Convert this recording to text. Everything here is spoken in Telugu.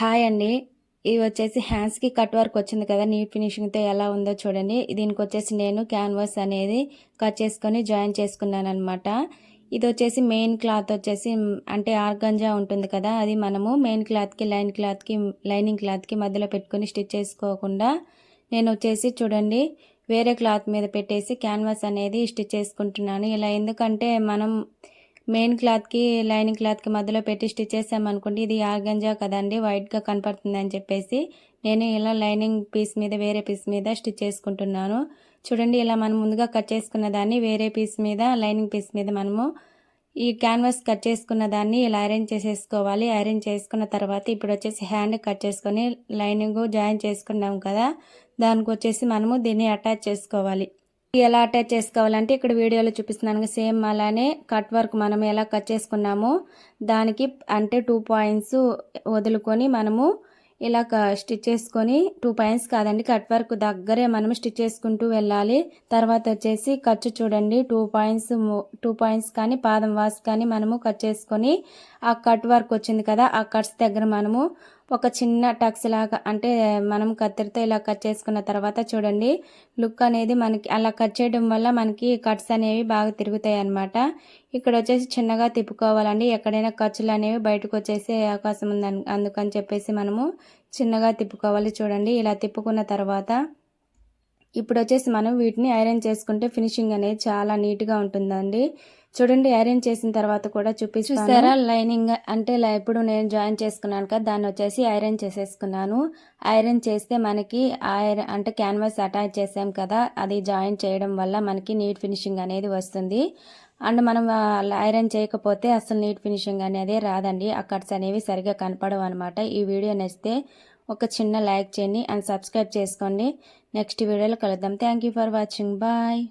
హాయ్ అండి. ఇది వచ్చేసి హ్యాండ్స్కి కట్ వర్క్ వచ్చింది కదా నీట్ ఫినిషింగ్తో ఎలా ఉందో చూడండి. దీనికి వచ్చేసి నేను క్యాన్వాస్ అనేది కట్ చేసుకొని జాయిన్ చేసుకున్నాను అనమాట ఇది వచ్చేసి మెయిన్ క్లాత్ వచ్చేసి అంటే ఆర్గంజా ఉంటుంది కదా అది మనము మెయిన్ క్లాత్కి లైన్ క్లాత్కి లైనింగ్ క్లాత్కి మధ్యలో పెట్టుకొని స్టిచ్ చేసుకోకుండా నేను వచ్చేసి చూడండి వేరే క్లాత్ మీద పెట్టేసి క్యాన్వాస్ అనేది స్టిచ్ చేసుకుంటున్నాను. ఇలా ఎందుకంటే మనం మెయిన్ క్లాత్కి లైనింగ్ క్లాత్కి మధ్యలో పెట్టి స్టిచ్ చేసామనుకోండి ఇది ఆర్గంజా కదండి వైట్గా కనపడుతుంది అని చెప్పేసి నేను ఇలా లైనింగ్ పీస్ మీద వేరే పీస్ మీద స్టిచ్ చేసుకుంటున్నాను. చూడండి ఇలా మనం ముందుగా కట్ చేసుకున్న దాన్ని వేరే పీస్ మీద లైనింగ్ పీస్ మీద మనము ఈ క్యాన్వాస్ కట్ చేసుకున్న దాన్ని ఇలా అరేంజ్ చేసేసుకోవాలి. అరేంజ్ చేసుకున్న తర్వాత ఇప్పుడు వచ్చేసి హ్యాండ్ కట్ చేసుకొని లైనింగ్ జాయిన్ చేసుకున్నాం కదా దానికి వచ్చేసి మనము దీన్ని అటాచ్ చేసుకోవాలి. ఎలా అటాచ్ చేసుకోవాలంటే ఇక్కడ వీడియోలో చూపిస్తున్నాను సేమ్ అలానే కట్ వర్క్ మనం ఎలా కట్ చేసుకున్నామో దానికి అంటే టూ పాయింట్స్ వదులుకొని మనము ఇలా స్టిచ్ చేసుకొని టూ పాయింట్స్ కాదండి కట్ వర్క్ దగ్గరే మనం స్టిచ్ చేసుకుంటూ వెళ్ళాలి. తర్వాత వచ్చేసి ఖర్చు చూడండి టూ పాయింట్స్ టూ పాయింట్స్ కానీ పాదం వాస్ కానీ మనము కట్ చేసుకొని ఆ కట్ వర్క్ వచ్చింది కదా ఆ కట్స్ దగ్గర మనము ఒక చిన్న టక్స్ లాగా అంటే మనం కత్తిరితో ఇలా కట్ చేసుకున్న తర్వాత చూడండి లుక్ అనేది మనకి అలా కట్ చేయడం వల్ల మనకి కట్స్ అనేవి బాగా తిరుగుతాయి అన్నమాట. ఇక్కడ వచ్చేసి చిన్నగా తిప్పుకోవాలండి. ఎక్కడైనా ఖర్చులు అనేవి బయటకు వచ్చేసే అవకాశం ఉంది అన్- అందుకని చెప్పేసి మనము చిన్నగా తిప్పుకోవాలి చూడండి. ఇలా తిప్పుకున్న తర్వాత ఇప్పుడు వచ్చేసి మనం వీటిని ఐరన్ చేసుకుంటే ఫినిషింగ్ అనేది చాలా నీట్గా ఉంటుందండి. చూడండి ఐరన్ చేసిన తర్వాత కూడా చూపిస్తాను. చూసారా? లైనింగ్ అంటే ఇప్పుడు నేను జాయిన్ చేసుకున్నాను కదా దాన్ని వచ్చేసి ఐరన్ చేసేసుకున్నాను. ఐరన్ చేస్తే మనకి ఐరన్ అంటే క్యాన్వాస్ అటాచ్ చేసాం కదా అది జాయిన్ చేయడం వల్ల మనకి నీట్ ఫినిషింగ్ అనేది వస్తుంది. అండ్ మనం ఐరన్ చేయకపోతే అసలు నీట్ ఫినిషింగ్ అనేది రాదండి. ఆ కట్స్ అనేవి సరిగా కనపడవు అనమాట ఈ వీడియో నచ్చితే ఒక చిన్న లైక్ చేయండి అండ్ సబ్స్క్రైబ్ చేసుకోండి. నెక్స్ట్ వీడియోలో కలుద్దాం. Thank you for watching bye